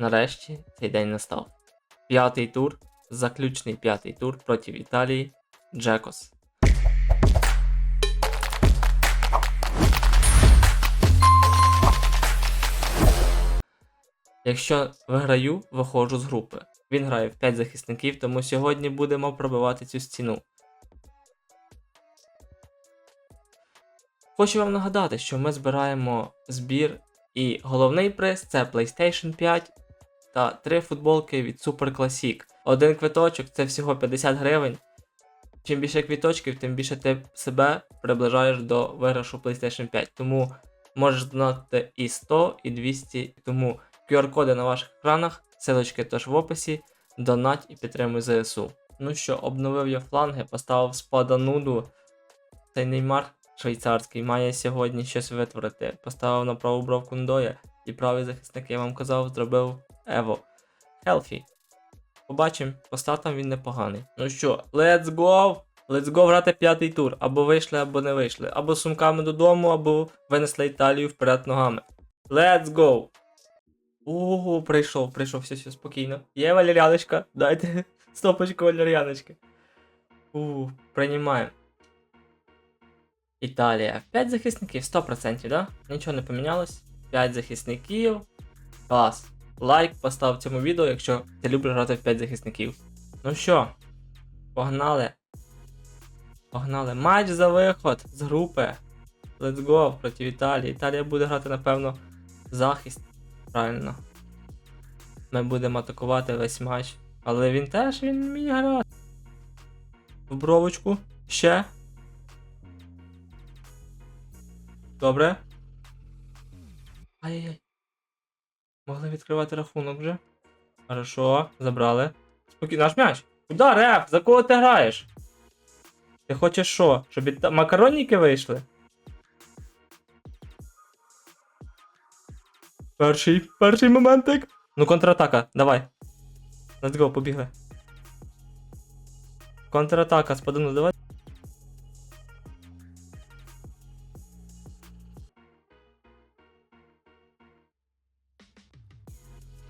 Нарешті цей день настав. П'ятий тур, заключний п'ятий тур проти Італії Джекос. Якщо виграю, виходжу з групи. Він грає в 5 захисників, тому сьогодні будемо пробивати цю стіну. Хочу вам нагадати, що ми збираємо збір, і головний приз це PlayStation 5 та 3 футболки від Super Classic. Один квиточок це всього 50 гривень. Чим більше квіточків, тим більше ти себе приближаєш до виграшу PlayStation 5. Тому можеш донатити і 100, і 200. Тому QR-коди на ваших екранах, силочки теж в описі. Донать і підтримуй ЗСУ. Ну що, обновив я фланги, поставив спада нуду. Цей неймар швейцарський має сьогодні щось витворити. Поставив на праву бровку Ндоя і правий захисник, я вам казав, зробив Ево. Хелфі. Побачимо, по статам він непоганий. Ну що, let's go! Let's go грати п'ятий тур. Або вийшли, або не вийшли. Або сумками додому, або винесли Італію вперед ногами. Let's go! Ого, прийшов, прийшов, все, все, спокійно. Є валеріаночка, дайте стопочку валеріаночки. У, приймаємо. Італія. 5 захисників, 100%, да? Нічого не помінялось. 5 захисників. Клас. Лайк постав цьому відео, якщо ти любиш грати в 5 захисників. Ну що, погнали. Погнали. Матч за виход з групи. Let's go проти Італії. Італія буде грати, напевно, захист. Правильно. Ми будемо атакувати весь матч. Але він теж він вміє грати. В бровочку. Ще. Добре. Ай-яй-яй. Могли відкривати рахунок вже. Хорошо, забрали. Спокійно, наш м'яч. Куда, реф? За кого ти граєш? Ти хочеш що? Щоб макаронники вийшли? Перший, перший моментик. Ну, контратака, давай. Let's go, побігли. Контратака, спадину, давай.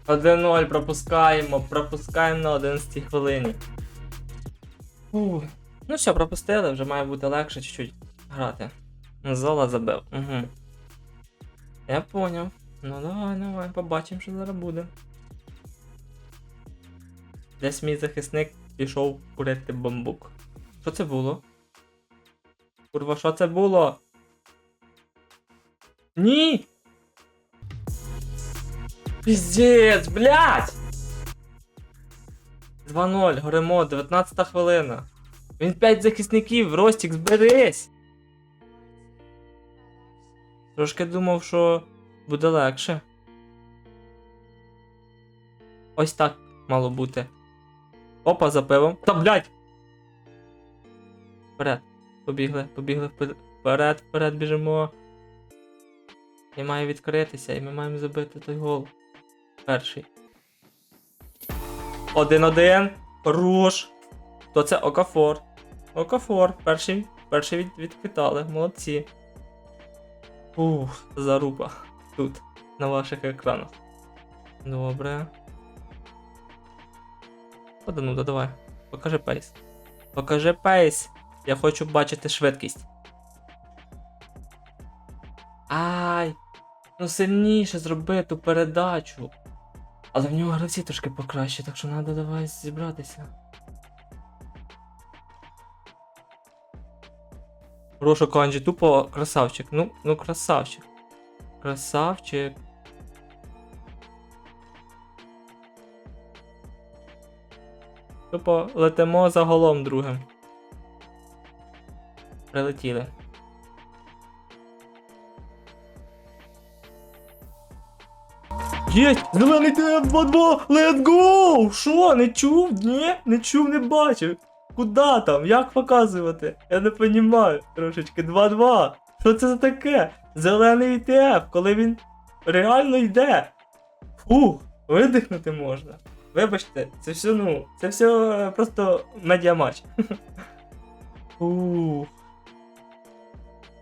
Один 0 пропускаємо, пропускаємо на 11 хвилині. Ух. Ну все, пропустили, вже має бути легше чуть-чуть грати. Зола забив. Угу. Я поняв. Ну давай, давай, побачимо, що зараз буде. Десь мій захисник пішов курити бамбук. Що це було? Курва, що це було? Ні! Піздець, блядь! 2-0, горемо, 19 хвилина. Він 5 захисників, Ростік, зберись! Трошки думав, що буде легше. Ось так мало бути. Опа, за пивом. Та блядь! Вперед. Побігли, побігли впер- вперед, вперед біжимо. І має відкритися, і ми маємо забити той гол. Перший. Один-один. Хорош. То це Окафор. Окафор. Перший, перший від, відквітали. Молодці. Ух, заруба. Тут, на ваших екранах. Добре. Подануда, давай. Покажи пейс. Покажи пейс. Я хочу бачити швидкість. Ай! Ну сильніше зроби ту передачу. Але в нього гравці трошки покраще, так що треба давай зібратися. Прошу Канджі, тупо красавчик. Ну, ну красавчик. Красавчик. Тупо летимо за голом другим. Прилетіли. Єсть! Зелений ТФ 2-2! Let's go! Що? Не чув? Ні? Не чув, не бачив. Куда там? Як показувати? Я не розумію. Трошечки 2-2. Що це за таке? Зелений ТФ, коли він реально йде. Фух, видихнути можна. Вибачте, це все, ну, це все е, просто медіаматч. Фух.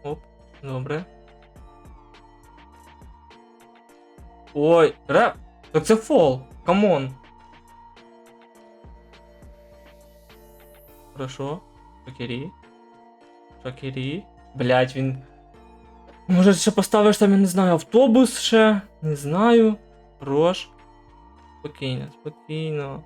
Оп, добре. Ой, реп! Так це фол. Камон. Хорошо. Шокері. Шокері. Блять, він. Може ще поставиш там, я не знаю, автобус ще. Не знаю. Хорош. Спокійно, спокійно.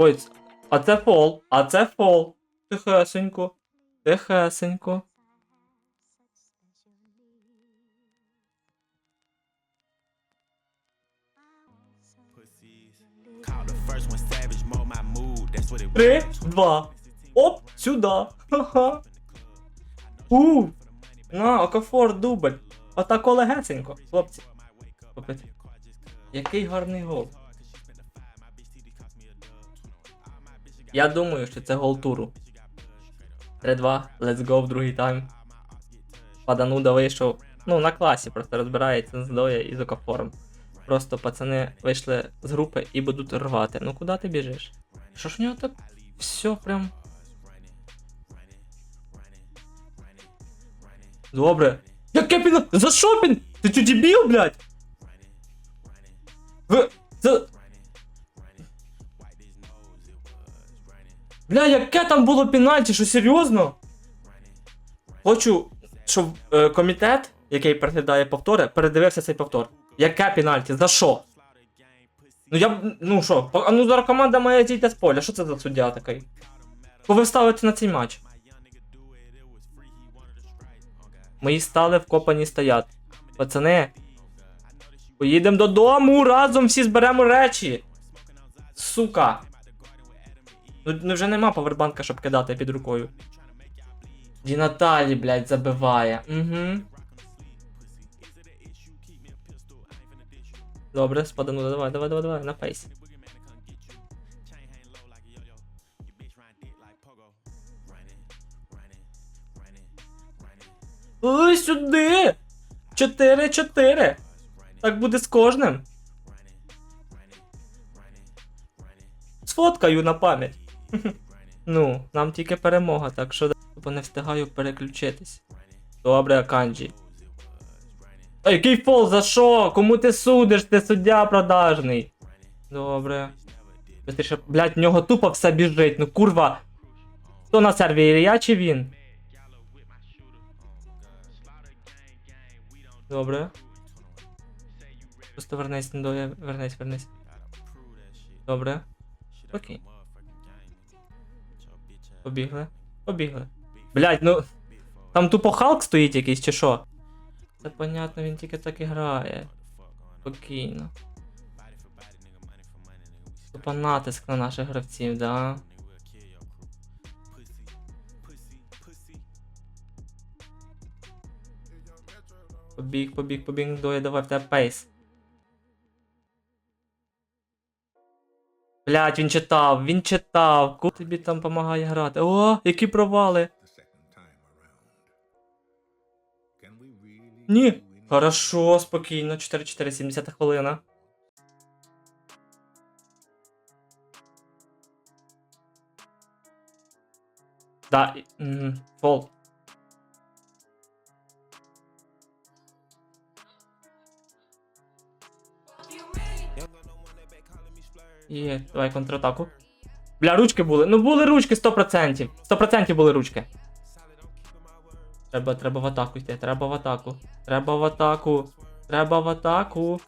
Ой, а це фол, а це фол. Тихесенько. Тихесенько. Три, два. Оп, сюда. Ха-ха. У. На, Окафор дубль. Отако легесенько, хлопці. Попити. Який гарний гол. Я думаю, що це гол туру. 3-2, let's go в другий тайм. Падануда вийшов. Ну, на класі просто розбирається з Доя і з Окафором. Просто пацани вийшли з групи і будуть рвати. Ну куди ти біжиш? Що ж в нього так все прям. Добре. Яке піна? За що пін? Ти чо дебіл, блядь? Ви. Це. Бля, яке там було пенальті, що серйозно? Хочу, щоб е, комітет, який переглядає повтори, передивився цей повтор. Яке пенальті? За що? Ну я б- ну що, а ну зараз команда має зійти з поля. Що це за суддя такий? Кого ви ставите на цей матч? Мої стали вкопані стоять. Пацани. Поїдемо додому, разом всі зберемо речі. Сука. Ну, ну вже нема повербанка, щоб кидати під рукою. Ді Наталі, блядь, забиває. Угу. Добре, спадану, давай, давай, давай, давай, на фейс. Ой, сюди! 4-4. Так буде з кожним. Сфоткаю на пам'ять. Ну, нам тільки перемога, так що бо не встигаю переключитись. Добре, Аканджі. А який фол за що? Кому ти судиш? Ти суддя продажний. Добре. Бистріше, блядь, в нього тупо все біжить. Ну курва. Хто на сервері, я чи він? Добре. Просто вернись, Ндоя, вернись, вернись. Добре. Окей. Побігли. Побігли. Блядь, ну. Там тупо Халк стоїть якийсь чи що? Це понятно, він тільки так і грає. Спокійно. Тупо натиск на наших гравців, да. Побіг, побіг, побіг, доя, давай в тебе пейс. Блять, він читав, він читав. Ку тобі там допомагає грати. О, які провали. Ні. Хорошо, спокійно. 4-4, 70 хвилина. Да, мгм, фол. Є, давай контратаку. Бля, ручки були. Ну були ручки 100%. 100% були ручки. Треба, треба в атаку йти, треба в атаку. Треба в атаку. Треба в атаку.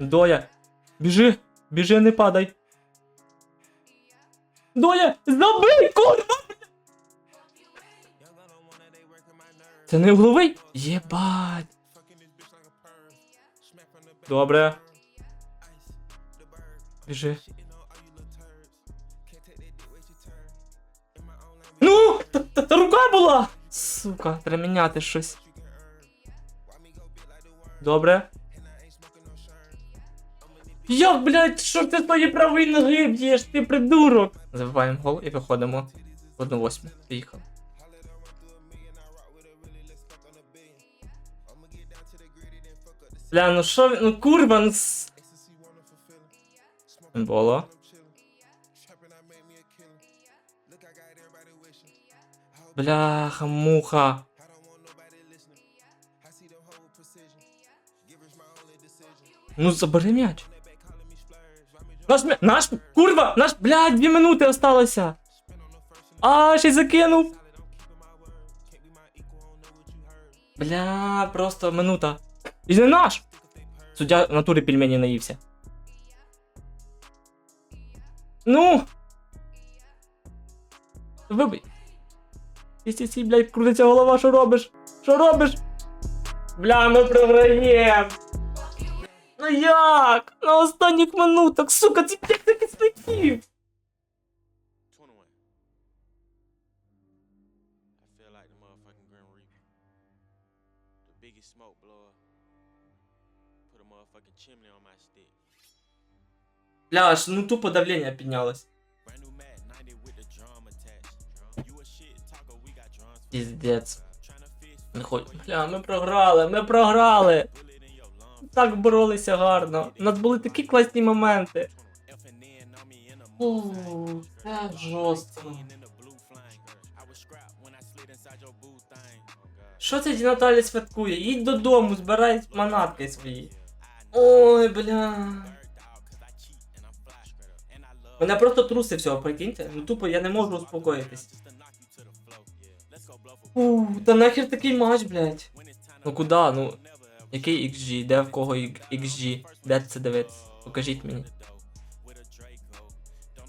Доя. Біжи! Біжи, не падай. Доя! Забий, курва! Це не угловий? Єбать. Добре. Біжи. Та, рука була! Сука, треба міняти щось. Добре. Як, блядь, що ти з твоєї правої ноги б'єш, ти придурок? Забиваємо гол і виходимо в 1-8. Поїхали. Бля, ну що ну курва, ну. Було. Бляха, муха. Ну, забери м'яч. Наш м'яч, наш, курва, наш, блядь, дві минути осталося. А, ще й закинув. Бля, просто минута. І не наш. Суддя в натурі пельмені наївся. Ну. Вибий. Сі, сі, сі, блядь, крутиться голова, що робиш? Що робиш? Бля, ми програємо. Ну як? На останніх минутах, сука, ці п'ять захисників. 21. I feel like the motherfucking Grim Reaper. The biggest smoke blower. Put a motherfucking chimney on my stick. Бля, аж ну тупо давлення піднялось. Піздець. Не хоч. Бля, ми програли, ми програли. Так боролися гарно. У нас були такі класні моменти. Mustang. це жорстко. Що це Наталі святкує? Їдь додому, збирай манатки свої. Ой, бля. Мене просто трусить всього, прикиньте. Ну тупо я не можу успокоїтись. Ух, та нахер такий матч, блядь. Ну куди? Ну. Який XG? Де в кого XG? Де це дивиться? Покажіть мені.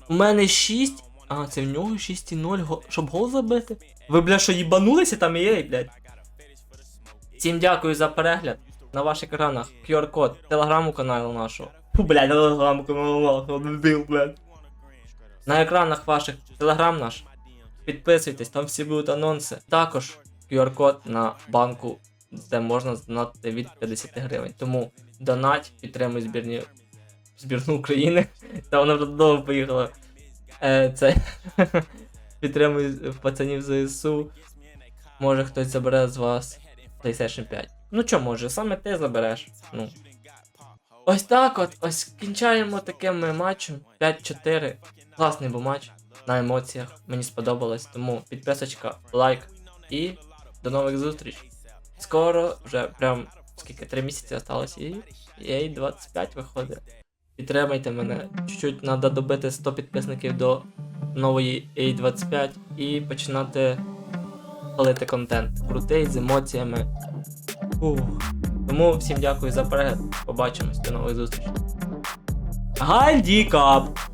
У мене 6. А, це в нього 6,0, щоб гол забити. Ви, бля, що їбанулися там є, блядь. Всім дякую за перегляд. На ваших екранах QR-код телеграму каналу нашого. Фу, блядь, телеграму каналу нашого, дебіл, блядь. На екранах ваших телеграм наш. Підписуйтесь, там всі будуть анонси. Також QR-код на банку, де можна донатити від 50 гривень. Тому донать, підтримуй збірні збірну України. Та вона вже додому поїхала. Е, це підтримуй пацанів ЗСУ. Може хтось забере з вас PlayStation 5. Ну чо може, саме ти забереш. Ну. Ось так от, ось кінчаємо таким матчем. 5-4. Класний був матч. На емоціях. Мені сподобалось. Тому підписочка, лайк і до нових зустріч. Скоро вже прям скільки 3 місяці осталось і EA 25 виходить. Підтримайте мене. Чуть-чуть треба добити 100 підписників до нової EA 25 і починати палити контент. Крутий з емоціями. Ух. Тому всім дякую за перегляд. Побачимось до нових зустрічей. Гандікап!